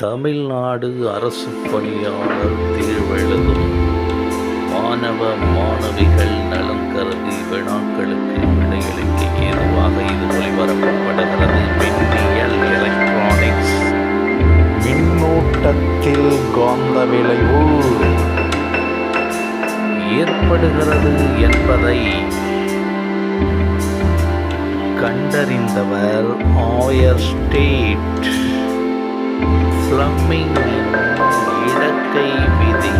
தமிழ்நாடு அரசு பணியாளர் தேர்வெழுதும். மாணவ மாணவிகள் நலன் கருதி வினாக்களுக்கு விடையளிக்க ஏதுவாக இது ஒளிபரப்பப்படுகிறது மின்னியல் எலக்ட்ரானிக்ஸ் மின்னூட்டத்தில் காந்த விளைவு ஏற்படுகிறது என்பதை கண்டறிந்தவர் ஆயர் ஸ்டேட். ஃப்ளம்மிங்கின் இடக்கை விதி.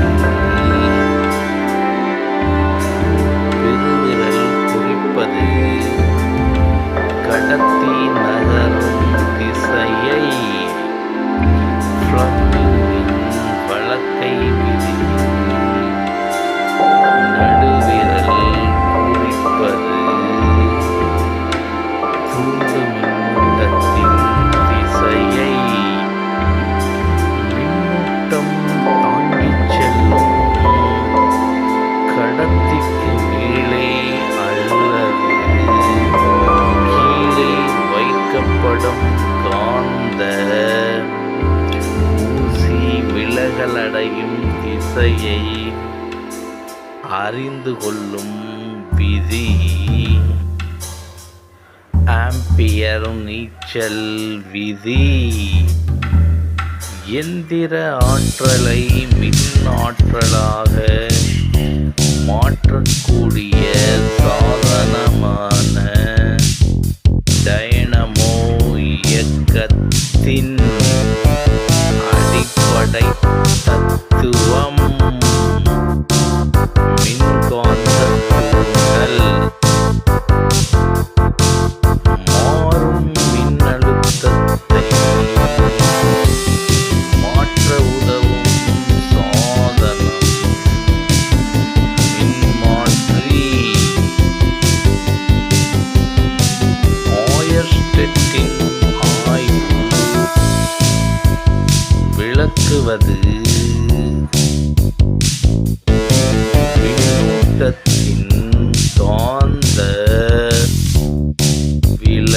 அடையும் திசையை அறிந்து கொள்ளும் விதி. ஆம்பியர் நீச்சல் விதி. எந்திர ஆற்றலை மின் ஆற்றலாக மாற்றக்கூடிய சாதனமான டைனமோ இயக்கத்தின் அடிப்படை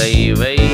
விளைவை